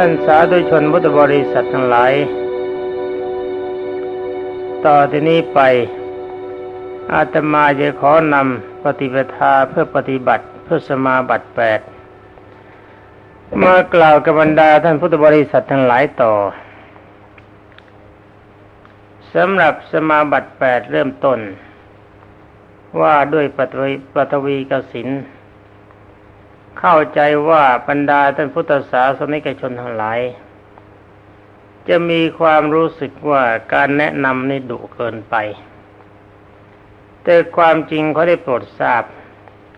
ท่านสาธุชนพุทธบริษัททั้งหลาย ต่อที่นี้ไป อาตมาจะขอนำปฏิปทาเพื่อปฏิบัติเพื่อสมาบัติแปดมากล่าวกับบรรดาท่านพุทธบริษัททั้งหลายต่อสำหรับสมาบัติแปดเริ่มต้น ว่าด้วยปฐวีปฐวีกสิน เข้าใจว่าบรรดาท่านพุทธศาสนิกชนทั้งหลาย จะมีความรู้สึกว่าการแนะนำนี่ดุเกินไป แต่ความจริงเขาได้โปรดทราบ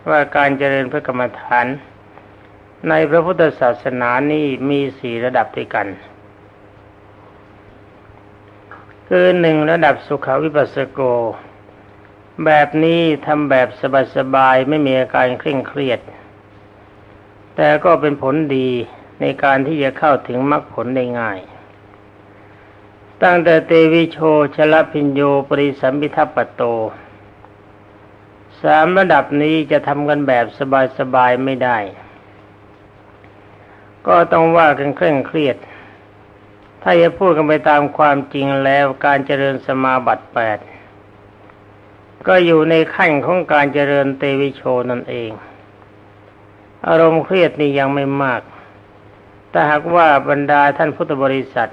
ว่าการเจริญพระกรรมฐาน ในพระพุทธศาสนานี่มีสี่ระดับด้วยกัน คือหนึ่งระดับสุขวิปัสสโก แบบนี้ทำแบบสบายๆไม่มีอาการเคร่งเครียด แต่ก็เป็นผลดีในการที่จะเข้าถึงมรรคผลได้ง่าย ตั้งแต่เตวิโชชลพิญโยปริสัมพิทัปโต สามระดับนี้จะทำกันแบบสบายๆไม่ได้ ก็ต้องว่ากันเคร่งเครียด ถ้าจะพูดกันไปตามความจริงแล้วการเจริญสมาบัติแปดก็อยู่ในขั้นของการเจริญเตวิโชนั่นเอง อารมณ์เครียดนี่ยังไม่มากแต่หากว่าบรรดาท่านพุทธบริษัท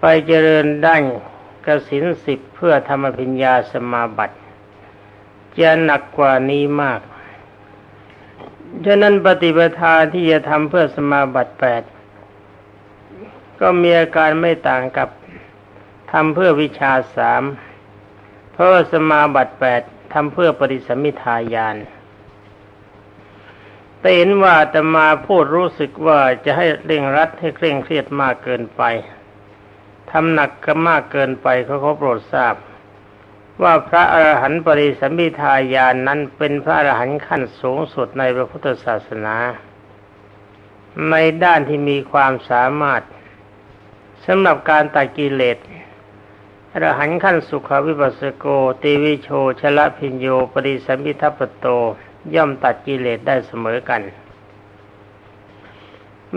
ไปเจริญด้านกสินสิบเพื่อธรรมพิญญาสมาบัติจะหนักกว่านี้มาก ฉะนั้นปฏิปทาที่จะทำเพื่อสมาบัติแปดก็มีอาการไม่ต่างกับทำเพื่อวิชาสามเพราะสมาบัติแปดทำเพื่อปริสมิทายาน แต่เห็นว่าแต่มาพูดรู้สึกว่าจะให้เร่งรัดให้เคร่งเครียดมากเกินไปทำหนักก็มากเกินไปเขาเขาโปรดทราบ ว่าพระอรหันต์ปริสัมพิทายานนั้นเป็นพระอรหันต์ขั้นสูงสุดในพระพุทธศาสนา ในด้านที่มีความสามารถสำหรับการตัดกิเลสอรหันต์ขั้นสุขวิปัสสโกติวิโชชละพิญโยปริสัมพิทัปโต ย่อมตัดกิเลสได้เสมอกัน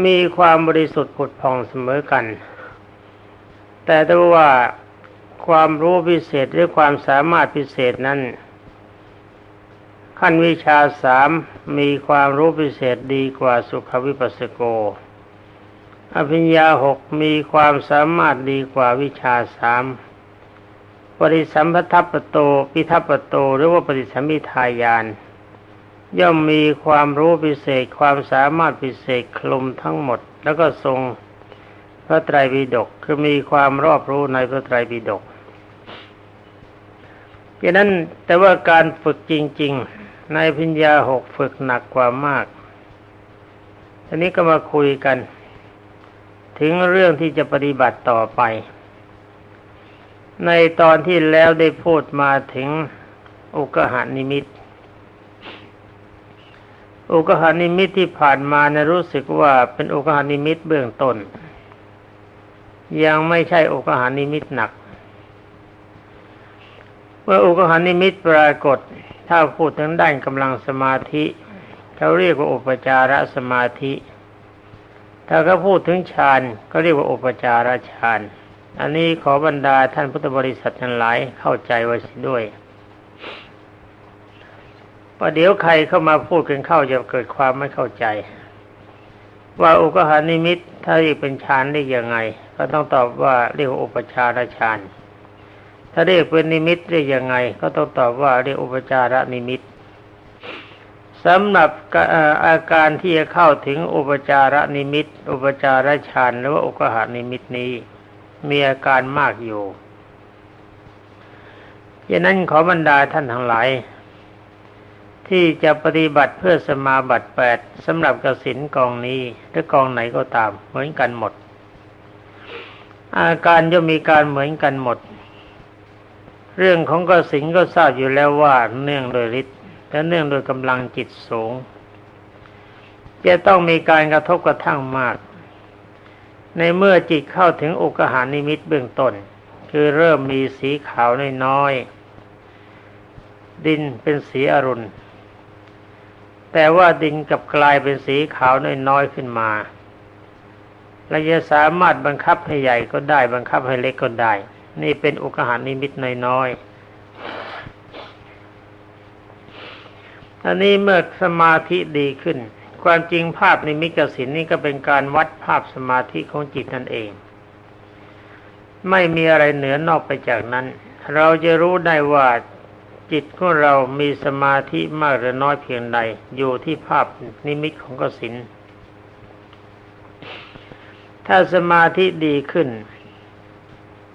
มีความบริสุทธิ์ผุดผ่องเสมอกัน แต่ถ้าว่าความรู้พิเศษหรือความสามารถพิเศษนั้น ขั้นวิชาสามมีความรู้พิเศษดีกว่าสุขวิปัสสโก อภิญญาหกมีความสามารถดีกว่าวิชาสามปริสัมพัทปโต ปิทัปโต หรือว่าปริสัมมิทายาน ย่อมมีความรู้พิเศษความสามารถพิเศษคลุมทั้งหมด แล้วก็ทรงพระไตรปิฎกคือมีความรอบรู้ในพระไตรปิฎกดังนั้นแต่ว่าการฝึกจริง ๆ ในพิญญาหกฝึกหนักกว่ามากทีนี้ก็มาคุยกัน ถึงเรื่องที่จะปฏิบัติต่อไป ในตอนที่แล้วได้พูดมาถึงอุกหานิมิต อุกหานิมิตที่ผ่านมานะรู้สึกว่าเป็นอุกหานิมิตเบื้องต้น ยังไม่ใช่อุกหานิมิตหนักเมื่ออุกหานิมิตปรากฏ ถ้าพูดถึงด้านกำลังสมาธิเขาเรียกว่าอุปจารสมาธิ ถ้าเขาพูดถึงฌานก็เรียกว่าอุปจารฌาน อันนี้ขอบรรดาท่านพุทธบริษัททั้งหลายเข้าใจไว้ด้วย ว่าเดี๋ยวใครเข้ามาพูดกันเข้าจะเกิดความไม่เข้าใจ ว่าอุกหานิมิตถ้าเรียกเป็นฌานได้ยังไง ก็ต้องตอบว่าเรียกอุปชารฌานถ้าเรียกเป็นนิมิตได้ยังไง ก็ต้องตอบว่าเรียกอุปจารนิมิตสำหรับอาการที่จะเข้าถึงอุปจารนิมิต อุปจาระฌานหรือว่าอุกหานิมิตนี้ มีอาการมากอยู่ดังนั้นขอบรรดาท่านทั้งหลาย ที่จะปฏิบัติเพื่อสมาบัติแปดสำหรับกสินกองนี้หรือกองไหนก็ตาม เหมือนกันหมด อาการย่อมมีการเหมือนกันหมด เรื่องของกสินก็ทราบอยู่แล้วว่าเนื่องโดยฤทธิ์และเนื่องโดยกำลังจิตสูง จะต้องมีการกระทบกระทั่งมาก ในเมื่อจิตเข้าถึงอุกหานิมิตเบื้องต้น คือเริ่มมีสีขาวน้อยๆดินเป็นสีอรุณ แต่ว่าดินกับกลายเป็นสีขาวน้อยๆขึ้นมาเราจะสามารถบังคับให้ใหญ่ก็ได้ บังคับให้เล็กก็ได้ นี่เป็นอุกหานิมิตน้อยๆอันนี้เมื่อสมาธิดีขึ้น ความจริงภาพนิมิตกสินนี่ก็เป็นการวัดภาพสมาธิของจิตนั่นเอง ไม่มีอะไรเหนือนอกไปจากนั้น เราจะรู้ได้ว่า จิตของเรามีสมาธิมากหรือน้อยเพียงใด อยู่ที่ภาพนิมิตของกสินถ้าสมาธิดีขึ้น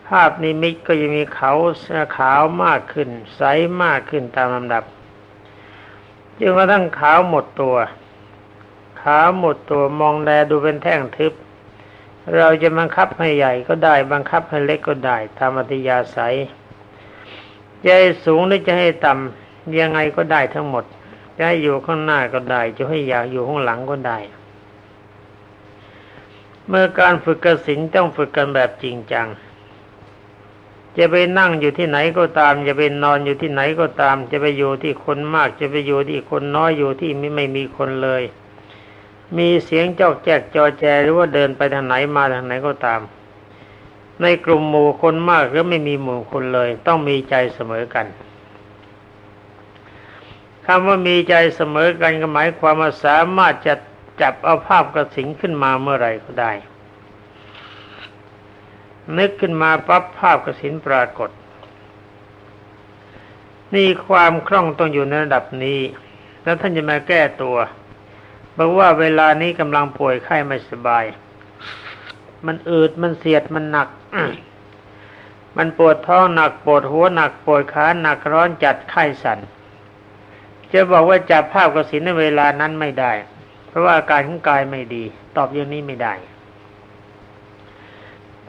ภาพนิมิตก็จะมีเขาขาวมากขึ้น ใสมากขึ้นตามลำดับจนกระทั่งขาวหมดตัว ขาวหมดตัวมองแลดูเป็นแท่งทึบ เราจะบังคับให้ใหญ่ก็ได้บังคับให้เล็กก็ได้ตามอัธยาศัย จะให้สูงหรือจะให้ต่ำยังไงก็ได้ทั้งหมด จะให้อยู่ข้างหน้าก็ได้ จะให้อยากอยู่ข้างหลังก็ได้ เมื่อการฝึกกสินต้องฝึกกันแบบจริงจัง จะไปนั่งอยู่ที่ไหนก็ตาม จะไปนอนอยู่ที่ไหนก็ตาม จะไปอยู่ที่คนมาก จะไปอยู่ที่คนน้อยอยู่ที่ไม่ไม่มีคนเลย มีเสียงจอกแจกจอแจหรือว่าเดินไปทางไหนมาทางไหนก็ตาม ในกลุ่มหมู่คนมากหรือไม่มีหมู่คนเลย ต้องมีใจเสมอกันคำว่ามีใจเสมอกันก็หมายความว่าสามารถจะจับเอาภาพกระสิงขึ้นมาเมื่อไรก็ได้ นึกขึ้นมาปั๊บภาพกระสินปรากฏ นี่ความคล่องต้องอยู่ในระดับนี้ แล้วท่านจะมาแก้ตัวบอกว่าเวลานี้กำลังป่วยไข้ไม่สบาย มันอืดมันเสียดมันหนัก มันปวดท้องหนักปวดหัวหนักปวดขาหนักร้อนจัดไข้สัน่นจะบอกว่าจับภาพกสินในเวลานั้นไม่ได้ เพราะว่าอาการของกายไม่ดี ตอบอย่างนี้ไม่ได้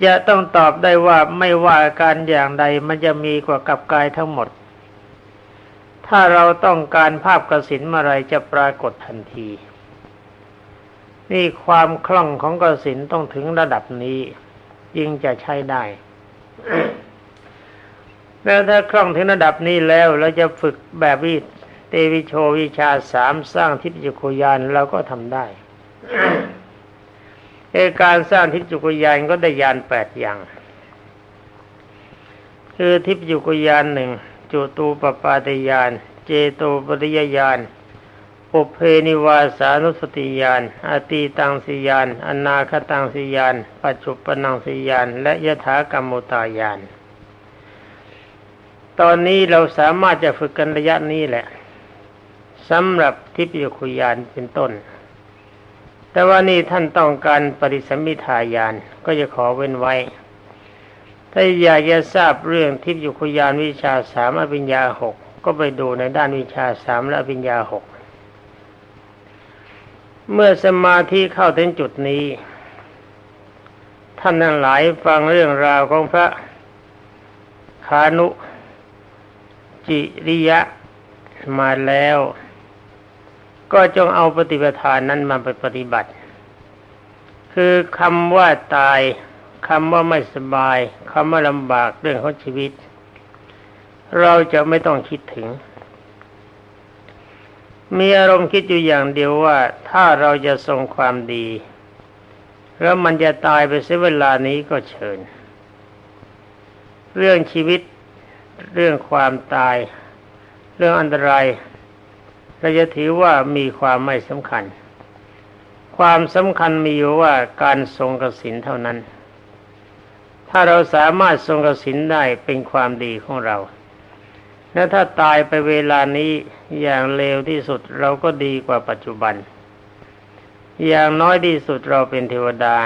จะต้องตอบได้ว่าไม่ว่าอาการอย่างใดมันจะมีกว่ากับกายทั้งหมด ถ้าเราต้องการภาพกสินเมื่อไรจะปรากฏทันที นี่ความคล่องของกสินต้องถึงระดับนี้ ยิ่งจะใช้ได้ แล้วถ้าคล่องถึงระดับนี้แล้วเราจะฝึกแบบวิเตวิโชวิชาสามสร้างทิพยคุยานเราก็ทำได้เอการสร้างทิพยคุยานก็ได้ยานแปดอย่าง คือทิพยคุยานหนึ่งจุตูปปาตยาน เจโตปริยญาณ ปุเพนิวาสานุสติยานอตีตังสิยานอนาคตังสิยานปัจจุปนังสิยานและยถากรรมุตายาน ตอนนี้เราสามารถจะฝึกกันระยะนี้แหละสำหรับทิพยคุยานเป็นต้น แต่ว่านี่ท่านต้องการปริสมิทายานก็จะขอเว้นไว้ ถ้าอยากจะทราบเรื่องทิพยคุยานวิชาสามอภิญญาหกก็ไปดูในด้านวิชาสามและอภิญญาหก เมื่อสมาธิเข้าถึงจุดนี้ ท่านทั้งหลายฟังเรื่องราวของพระคานุ จิริยะมาแล้ว ก็จงเอาปฏิปทานนั้นมาไปปฏิบัติ คือคำว่าตายคำว่าไม่สบายคำว่าลำบากเรื่องของชีวิต เราจะไม่ต้องคิดถึง มีอารมณ์คิดอยู่อย่างเดียวว่าถ้าเราจะทรงความดี แล้วมันจะตายไปเสียเวลานี้ก็เชิญ เรื่องชีวิตเรื่องความตาย เรื่องอันตรายเราจะถือว่ามีความไม่สำคัญ ความสำคัญมีอยู่ว่าการทรงกสินเท่านั้น ถ้าเราสามารถทรงกสินได้เป็นความดีของเรา และถ้าตายไปเวลานี้อย่างเลวที่สุดเราก็ดีกว่าปัจจุบัน อย่างน้อยที่สุดเราเป็นเทวดา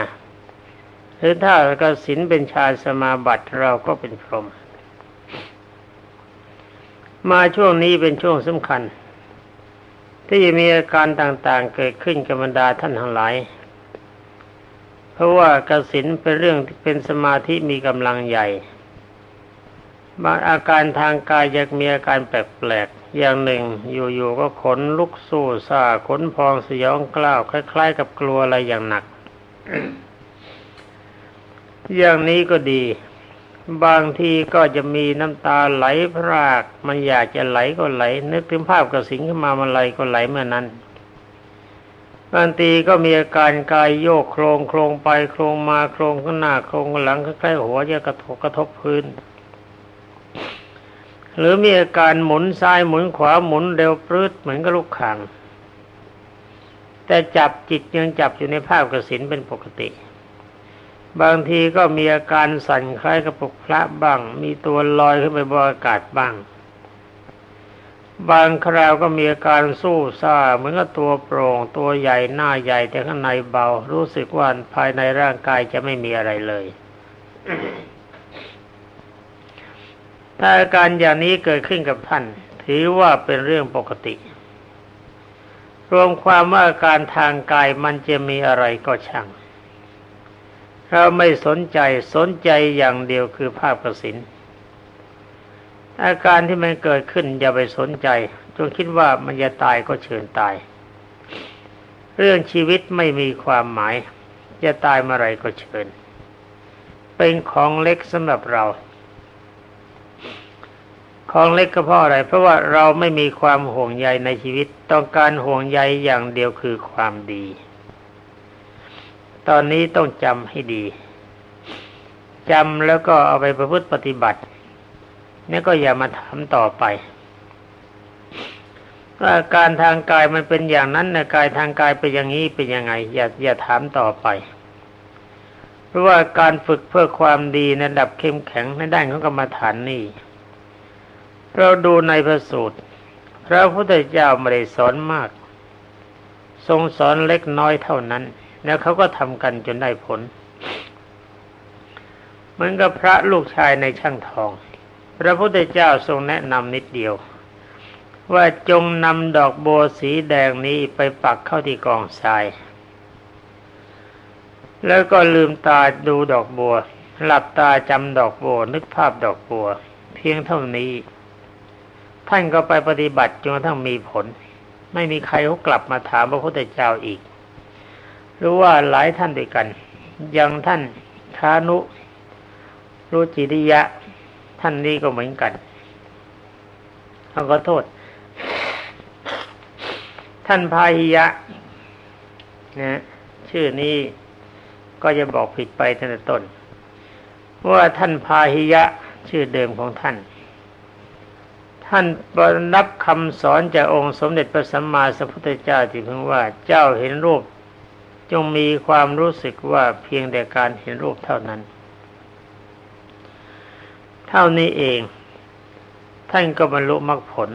หรือถ้ากสินเป็นชาสมาบัติเราก็เป็นพรหมมาช่วงนี้เป็นช่วงสำคัญ ที่มีอาการต่างๆเกิดขึ้นกับบรรดาท่านทั้งหลาย เพราะว่ากสินเป็นเรื่องเป็นสมาธิมีกำลังใหญ่ บางอาการทางกายยังมีอาการแปลกๆอย่างหนึ่ง อยู่ๆก็ขนลุกสู้ซาขนพองสยองกล้าวคล้ายๆ กับกลัวอะไรอย่างหนัก อย่างนี้ก็ดี บางทีก็จะมีน้ำตาไหลพราก มันอยากจะไหลก็ไหล นึกถึงภาพกระสิงขึ้นมามันไหลก็ไหลเมื่อนั้นบางทีก็มีอาการกายโยกโครงโครงไปโครงมาโครงข้างหน้าโครงข้างหลังใกล้ๆหัวจะกระทบกระทบพื้น หรือมีอาการหมุนซ้ายหมุนขวาหมุนเร็วปลื้ดเหมือนกับลูกข่างแต่จับจิตยังจับอยู่ในภาพกระสินเป็นปกติ บางทีก็มีอาการสั่นคล้ายกระปุกพระบ้าง มีตัวลอยขึ้นไปบนอากาศบ้าง บางคราวก็มีอาการสู้ซ่าเหมือนกับตัวโปร่ง ตัวใหญ่หน้าใหญ่แต่ข้างในเบา รู้สึกว่าภายในร่างกายจะไม่มีอะไรเลย ถ้าอาการอย่างนี้เกิดขึ้นกับท่าน ถือว่าเป็นเรื่องปกติ รวมความว่าอาการทางกายมันจะมีอะไรก็ช่างเราไม่สนใจสนใจอย่างเดียวคือภาพกระสิน อาการที่มันเกิดขึ้นอย่าไปสนใจจงคิดว่ามันจะตายก็เชิญตาย เรื่องชีวิตไม่มีความหมาย จะตายเมื่อไรก็เชิญ เป็นของเล็กสำหรับเรา ของเล็กก็เพราะอะไร เพราะว่าเราไม่มีความห่วงใยในชีวิต ต้องการห่วงใยอย่างเดียวคือความดี ตอนนี้ต้องจำให้ดีจำแล้วก็เอาไปประพฤติปฏิบัตินี่ก็อย่ามาถามต่อไปว่าการทางกายมันเป็นอย่างนั้นนะกายทางกายเป็นอย่างนี้เป็นยังไง อย่าอย่าถามต่อไป เพราะว่าการฝึกเพื่อความดีในระดับเข้มแข็งในด้านของกรรมฐานนี่ เราดูในพระสูตร พระพุทธเจ้าไม่ได้สอนมาก ทรงสอนเล็กน้อยเท่านั้น แล้วเขาก็ทำกันจนได้ผล เหมือนกับพระลูกชายในช่างทอง พระพุทธเจ้าทรงแนะนำนิดเดียว ว่าจงนำดอกโบสีแดงนี้ไปปักเข้าที่กองทราย แล้วก็ลืมตาดูดอกบัว หลับตาจำดอกบัวนึกภาพดอกบัว เพียงเท่านี้ ท่านก็ไปปฏิบัติจนกระทั่งมีผล ไม่มีใครเขากลับมาถามพระพุทธเจ้าอีกรู้ว่าหลายท่านด้วยกัน อยังท่านคานุรุจิริยะ ท่านนี้ก็เหมือนกันเขาก็โทษ ท่านพาหิยะนะชื่อนี้ก็จะบอกผิดไปตั้งแต่ต้นว่าท่านพาหิยะชื่อเดิมของท่าน ท่านรับคำสอนจากองค์สมเด็จพระสัมมาสัมพุทธเจ้าที่เพิ่งว่าเจ้าเห็นรูป จงมีความรู้สึกว่าเพียงแต่การเห็นรูปเท่านั้น เท่านี้เอง ท่านก็บรรลุมรรคผล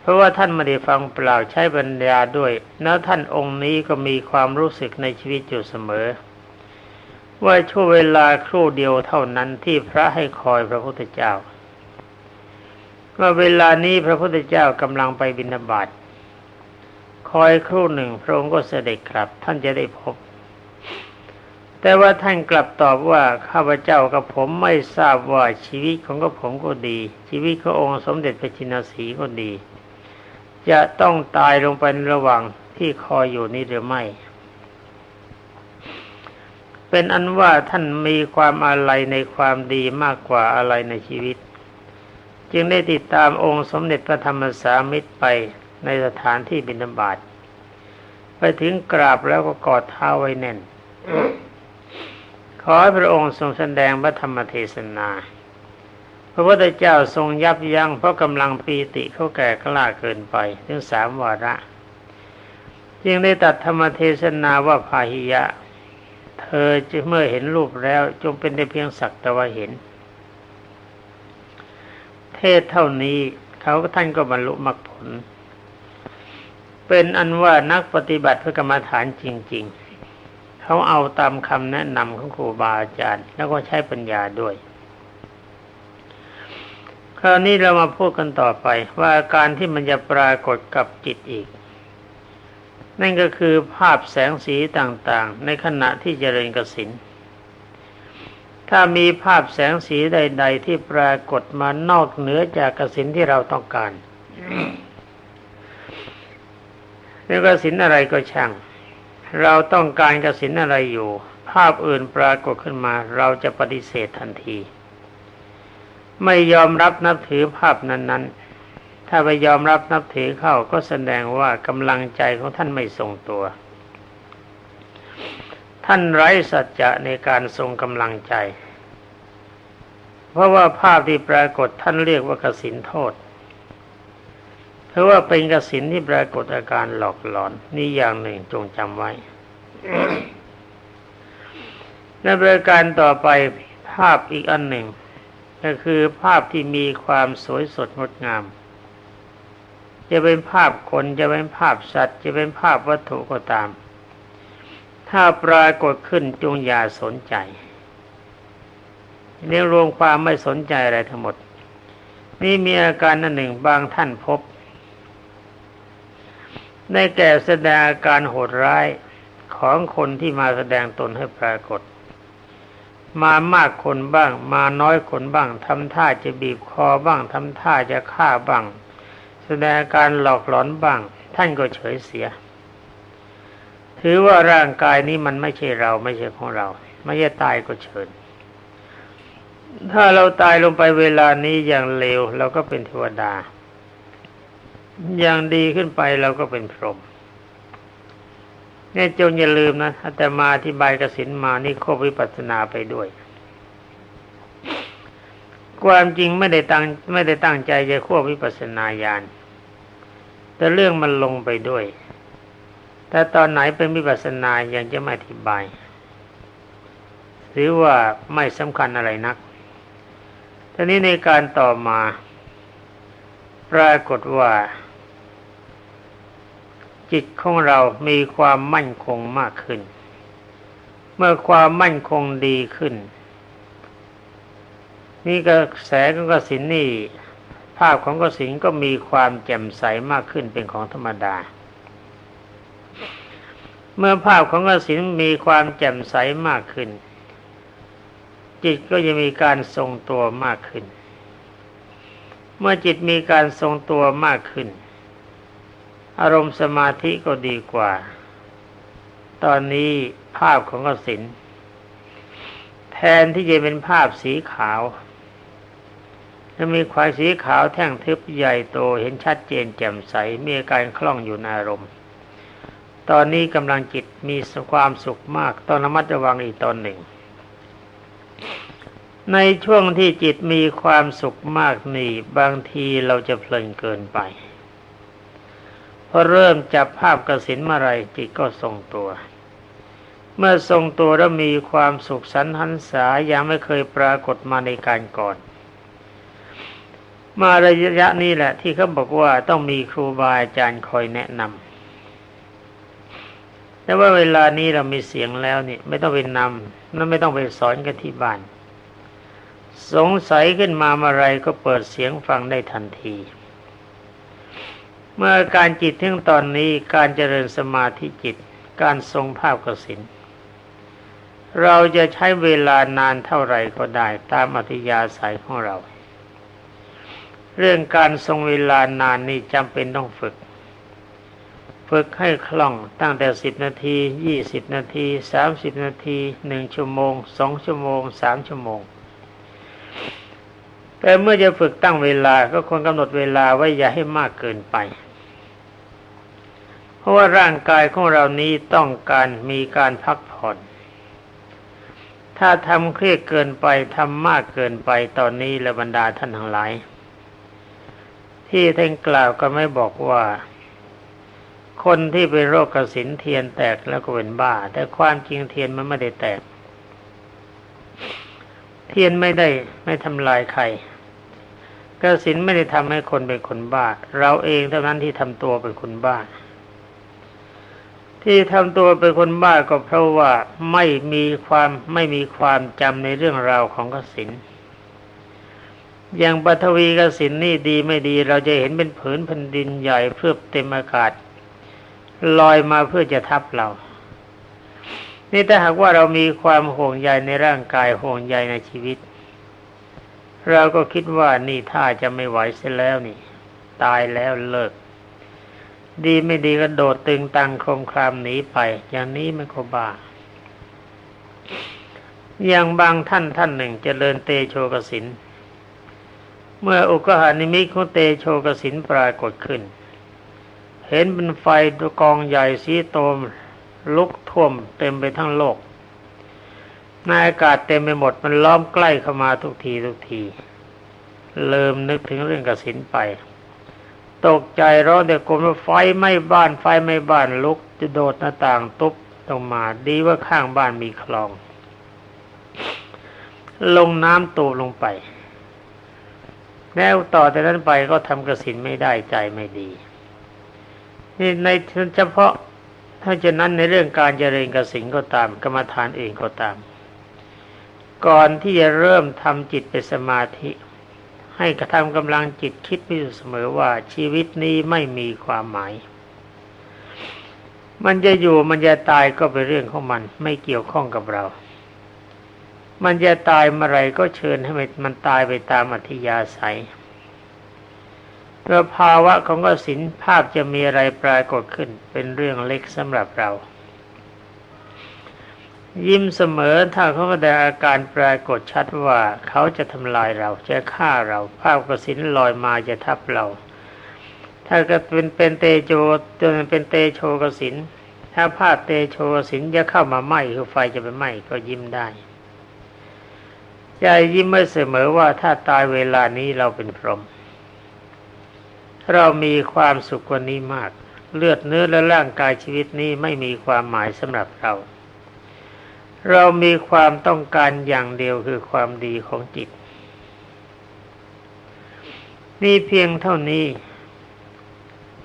เพราะว่าท่านไม่ได้ฟังเปล่าใช้ปัญญาด้วยแล้วท่านองค์นี้ก็มีความรู้สึกในชีวิตอยู่เสมอ ว่าช่วงเวลาครู่เดียวเท่านั้นที่พระให้คอยพระพุทธเจ้า ว่าเวลานี้พระพุทธเจ้ากำลังไปบิณฑบาตคอยครู่หนึ่งพระองค์ก็เสด็จกลับ ท่านจะได้พบ แต่ว่าท่านกลับตอบว่าข้าพเจ้ากับผมไม่ทราบว่าชีวิตของกับผมก็ดี ชีวิตขององค์สมเด็จพระจินสีก็ดี จะต้องตายลงไประหว่างที่คอยอยู่นี้หรือไม่ เป็นอันว่าท่านมีความอะไรในความดีมากกว่าอะไรในชีวิต จึงได้ติดตามองค์สมเด็จพระธรรมสามิตรไปในสถานที่บิณฑบาตไปถึงกราบแล้วก็กอดเท้าไว้แน่น ขอให้พระองค์ทรงแสดงพระธรรมเทศนา พระพุทธเจ้าทรงยับยั้งเพราะกำลังปีติเขาแก่กล้าเกินไปถึงสามวาระ จึงได้ตัดธรรมเทศนาว่าพาหิยะ เธอจะเมื่อเห็นรูปแล้วจงเป็นได้เพียงสักแต่ว่าเห็น ศเท่านี้ เขาท่านก็บรรลุมรรคผล เป็นอันว่านักปฏิบัติเพื่อกรรมฐานจริง ๆ เขาเอาตามคำแนะนำของครูบาอาจารย์ แล้วก็ใช้ปัญญาด้วย คราวนี้เรามาพูดกันต่อไปว่าการที่มันจะปรากฏกับจิตอีก นั่นก็คือภาพแสงสีต่างๆ ในขณะที่เจริญกสิน ถ้ามีภาพแสงสีใด ๆ ที่ปรากฏมานอกเหนือจากกสินที่เราต้องการเรื่องกสินอะไรก็ช่าง เราต้องการกสินอะไรอยู่ ภาพอื่นปรากฏขึ้นมา เราจะปฏิเสธทันที ไม่ยอมรับนับถือภาพนั้น ๆ ถ้าถ้าไปยอมรับนับถือเข้าก็แสดงว่ากำลังใจของท่านไม่ทรงตัว ท่านไร้สัจจะในการทรงกำลังใจ เพราะว่าภาพที่ปรากฏท่านเรียกว่ากสินโทษเพราะว่าเป็นกสินที่ปรากฏอาการหลอกหลอนนี่อย่างหนึ่งจงจำไว้ในบริการต่อไปภาพอีกอันหนึ่ง ก็คือภาพที่มีความสวยสดงดงาม จะเป็นภาพคนจะเป็นภาพสัตว์ จะเป็นภาพวัตถุก็ตาม ถ้าปรากฏขึ้นจงอย่าสนใจเรียกรวมความไม่สนใจอะไรทั้งหมด นี่มีอาการนหนึ่งบางท่านพบในแก่แสดงอาการโหดร้ายของคนที่มาแสดงตนให้ปรากฏ มามากคนบ้าง มาน้อยคนบ้างทำท่าจะบีบคอบ้างทำท่าจะฆ่าบ้าง แสดงการหลอกหลอนบ้าง ท่านก็เฉยเสีย ถือว่าร่างกายนี้มันไม่ใช่เราไม่ใช่ของเรา ไม่ใช่ตายก็เชิญ ถ้าเราตายลงไปเวลานี้อย่างเลวเราก็เป็นเทวดา อย่างดีขึ้นไปเราก็เป็นพรหมเนี่ยจงอย่าลืมนะแต่มาอธิบายกสินมานี่ควบวิปัสสนาไปด้วย ความจริงไม่ได้ตั้งไม่ได้ตั้งใจจะควบวิปัสสนาญาณแต่เรื่องมันลงไปด้วย แต่ตอนไหนเป็นวิปัสสนายังจะไม่อธิบาย หรือว่าไม่สำคัญอะไรนักทีนี้ในการต่อมา ปรากฏว่า จิตของเรามีความมั่นคงมากขึ้น เมื่อความมั่นคงดีขึ้น นี่กระแสของกสินนี่ ภาพของกสินก็มีความแจ่มใสมากขึ้นเป็นของธรรมดา เมื่อภาพของกสินมีความแจ่มใสมากขึ้น จิตก็จะมีการทรงตัวมากขึ้น เมื่อจิตมีการทรงตัวมากขึ้น อารมณ์สมาธิก็ดีกว่า ตอนนี้ภาพของกสินแทนที่จะเป็นภาพสีขาวจะมีควายสีขาวแท่งทึบใหญ่โตเห็นชัดเจนแจ่มใสมีการคล่องอยู่ในอารมณ์ ตอนนี้กำลังจิตมีความสุขมากต้องระมัดระวังอีกตอนหนึ่ง ในช่วงที่จิตมีความสุขมากนี่บางทีเราจะเพลินเกินไปพอเริ่มจับภาพกสินมาไรจิตก็ทรงตัว เมื่อทรงตัวแล้วมีความสุขสันหันษายังไม่เคยปรากฏมาในการก่อนมาระยะนี้แหละที่เขาบอกว่าต้องมีครูบาอาจารย์คอยแนะนำ แต่ว่าเวลานี้เรามีเสียงแล้วนี่ไม่ต้องไปนำนั่นไม่ต้องไปสอนกันที่บ้าน สงสัยขึ้นมาเมื่อไรก็เปิดเสียงฟังได้ทันที เมื่อการจิตถึงตอนนี้การเจริญสมาธิจิต การทรงภาพกสินเราจะใช้เวลานานเท่าไหร่ก็ได้ตามอัธยาศัยของเรา เรื่องการทรงเวลานานนี่จำเป็นต้องฝึก ฝึกให้คล่องตั้งแต่สิบนาทียี่สิบนาทีสามสิบนาทีหนึ่งชั่วโมงสองชั่วโมงสามชั่วโมง แต่เมื่อจะฝึกตั้งเวลาก็ควรกำหนดเวลาไว้อย่าให้มากเกินไป เพราะว่าร่างกายของเรานี้ต้องการมีการพักผ่อน ถ้าทำเครียดเกินไปทำมากเกินไปตอนนี้และบรรดาท่านทั้งหลาย ที่ท่านกล่าวก็ไม่บอกว่า คนที่เป็นโรคกระสินเทียนแตกแล้วก็เป็นบ้า แต่ความจริงเทียนมันไม่ได้แตก เทียนไม่ได้ไม่ทำลายใครกระสินไม่ได้ทำให้คนเป็นคนบ้า เราเองเท่านั้นที่ทำตัวเป็นคนบ้า ที่ทำตัวเป็นคนบ้าก็เพราะว่าไม่มีความไม่มีความจำในเรื่องราวของกสินอย่างปฐวีกสินนี่ดีไม่ดี เราจะเห็นเป็นผืนแผ่นดินใหญ่เพื่อเต็มอากาศ ลอยมาเพื่อจะทับเรา นี่ถ้าหากว่าเรามีความห่วงใยในร่างกายห่วงใยในชีวิต เราก็คิดว่านี่ถ้าจะไม่ไหวเสียแล้วนี่ ตายแล้วเลิก ดีไม่ดีก็โดดตึงตังคมครามหนีไป อย่างนี้มันก็บ้าอย่างบางท่านท่านหนึ่งจเจริญเตโชกสิน เมื่ออุกหานิมิตของเตโชกสินปรากฏขึ้น เห็นเป็นไฟกองใหญ่สีโตม ลุกท่วมเต็มไปทั้งโลกในอากาศเต็มไปหมดมันล้อมใกล้เข้ามาทุกทีทุกที เริ่มนึกถึงเรื่องกสินไป ตกใจร้องเด็กกลมว่าไฟไม่บ้านไฟไม่บ้านลุกจะโดดหน้าต่างตุ๊บลงมา ดีว่าข้างบ้านมีคลอง ลงน้ำตูลงไปแล้วต่อแต่นั้นไปก็ทำกระสินไม่ได้ใจไม่ดี นี่ในเฉพาะถ้าจะนั้นในเรื่องการเจริญกสินก็ตาม กรรมฐานเองก็ตาม ก่อนที่จะเริ่มทำจิตเป็นสมาธิ ให้กระทำกำลังจิตคิดไปอยู่เสมอว่าชีวิตนี้ไม่มีความหมาย มันจะอยู่มันจะตายก็เป็นเรื่องของมัน ไม่เกี่ยวข้องกับเรา มันจะตายเมื่อไรก็เชิญให้มันตายไปตามอัธยาศัย เมื่อภาวะของกสินภาพจะมีอะไรปรากฏขึ้น เป็นเรื่องเล็กสำหรับเรา ยิ้มเสมอถ้าเขาแสดงอาการปรากฏชัดว่าเขาจะทำลายเราจะฆ่าเรา ภาพกสินลอยมาจะทับเรา ถ้าก็เป็นเป็นเตโชจนเป็นเตโชกสินถ้าภาพเตโชกสินจะเข้ามาไหม้คือไฟจะไปไหม้ก็ยิ้มได้ใจยิ้มไม่เสมอว่าถ้าตายเวลานี้เราเป็นพรหม เรามีความสุขกว่านี้มาก เลือดเนื้อและร่างกายชีวิตนี้ไม่มีความหมายสำหรับเรา เรามีความต้องการอย่างเดียวคือความดีของจิต นี่เพียงเท่านี้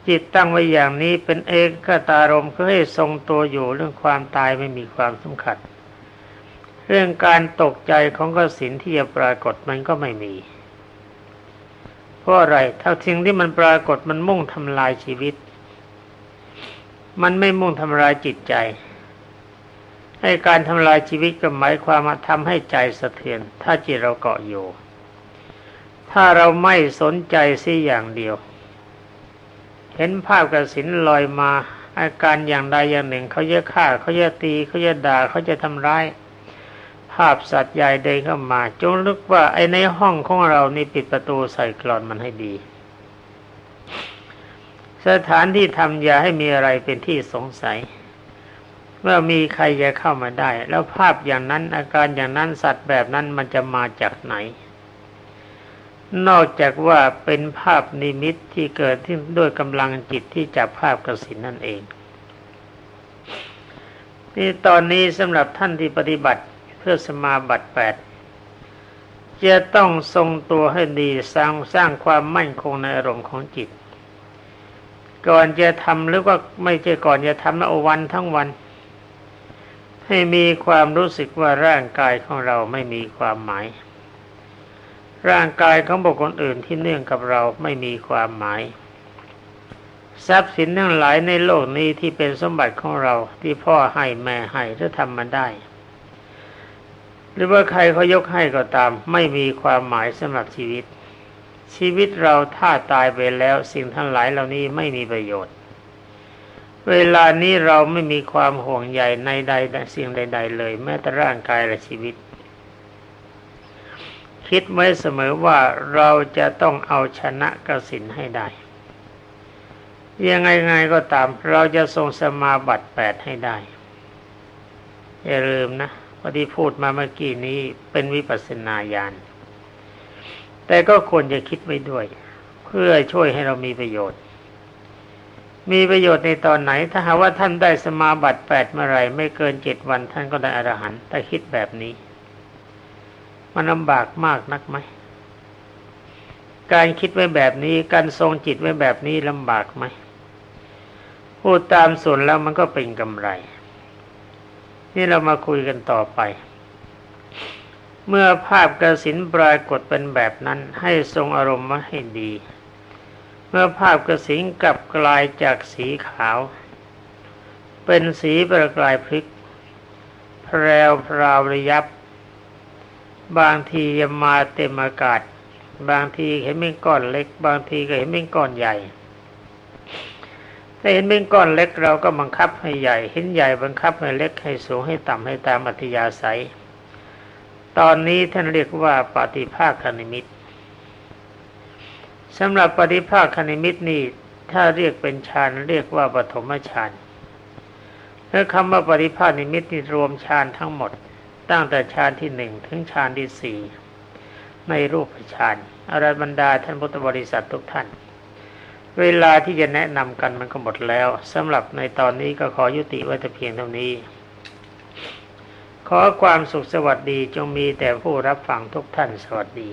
จิตตั้งไว้อย่างนี้เป็นเอกตารมคือให้ทรงตัวอยู่เรื่องความตายไม่มีความสำคัญ เรื่องการตกใจของกสินที่จะปรากฏมันก็ไม่มี ราะอะไรถ้าสิ่งที่มันปรากฏมันมุ่งทำลายชีวิต มันไม่มุ่งทำลายจิตใจ ให้การทำลายชีวิตก็หมายความว่าทำให้ใจสะเทือน ถ้าจิตเราเกาะอยู่ ถ้าเราไม่สนใจสิอย่างเดียว เห็นภาพกระสินลอยมาอาการอย่างใดอย่างหนึ่งเขาจะฆ่าเขาจะตีเขาจะด่าเขาจะทำร้ายาพสัตว์ใหญ่เดินเข้ามา จงนึกว่าไอ้ในห้องของเรานี่ปิดประตูใส่กรอนมันให้ดี สถานที่ทำอย่าให้มีอะไรเป็นที่สงสัย เมื่อมีใครจะเข้ามาได้ แล้วภาพอย่างนั้นอาการอย่างนั้นสัตว์แบบนั้นมันจะมาจากไหน นอกจากว่าเป็นภาพนิมิตที่เกิดที่ด้วยกำลังจิตที่จับภาพกระสินนั่นเองนี่ตอนนี้สำหรับท่านที่ปฏิบัติ เพื่อสมาบัติแปดจะต้องทรงตัวให้ดีสร้างสร้างความมั่นคงในอารมณ์ของจิต ก่อนจะทำหรือว่าไม่ใช่ก่อนจะทำนะวันทั้งวัน ให้มีความรู้สึกว่าร่างกายของเราไม่มีความหมาย ร่างกายของบุคคลอื่นที่เนื่องกับเราไม่มีความหมายทรัพย์สินทั้งหลายในโลกนี้ที่เป็นสมบัติของเราที่พ่อให้แม่ให้ถ้าทำมันได้ รือว่าใครเขายกให้ก็ตาม ไม่มีความหมายสำหรับชีวิต ชีวิตเราถ้าตายไปแล้วสิ่งทั้งหลายเหล่านี้ไม่มีประโยชน์ เวลานี้เราไม่มีความห่วงใยในใดสิ่งใด ๆ เลย แม้แต่ร่างกายและชีวิต คิดไว้เสมอว่าเราจะต้องเอาชนะกสินให้ได้ ยังไงไงก็ตาม เราจะทรงสมาบัติแปดให้ได้ อย่าลืมนะ พอที่พูดมาเมื่อกี้นี้เป็นวิปัสสนาญาณ แต่ก็ควรจะคิดไว้ด้วย เพื่อช่วยให้เรามีประโยชน์ มีประโยชน์ในตอนไหน ถ้าหาว่าท่านได้สมาบัติแปดเมื่อไรไม่เกินเจ็ดวันท่านก็ได้อรหันต์ถ้าคิดแบบนี้ มันลำบากมากนักไหม การคิดไว้แบบนี้ การทรงจิตไว้แบบนี้ลำบากไหมพูดตามส่วนแล้วมันก็เป็นกำไร นี่เรามาคุยกันต่อไป เมื่อภาพกระสินปรากฏเป็นแบบนั้นให้ทรงอารมณ์มาให้ดี เมื่อภาพกระสินกลับกลายจากสีขาว เป็นสีประกายพลิกแพรวพราวระยับบางทีจะมาเต็มอากาศ บางทีเห็นเป็นก้อนเล็ก บางทีก็เห็นเป็นก้อนใหญ่ ถ้าเห็นเป็นก้อนเล็กเราก็บังคับให้ใหญ่ เห็นใหญ่บังคับให้เล็กให้สูงให้ต่ำให้ตามอัธยาศัย ตอนนี้ท่านเรียกว่าปฏิภาคนิมิตสำหรับปฏิภาคคณิมิตนี่ถ้าเรียกเป็นฌานเรียกว่าปฐมฌานและคำว่าปฏิภาคนิมิตนี่รวมฌานทั้งหมด ตั้งแต่ฌานที่หนึ่งถึงฌานที่สี่ในรูปฌานอาราบรรดาท่านพุทธบริษัททุกท่าน เวลาที่จะแนะนำกันมันก็หมดแล้วสำหรับในตอนนี้ก็ขอยุติไว้แต่เพียงเท่านี้ ขอความสุขสวัสดีจงมีแต่ผู้รับฟังทุกท่านสวัสดี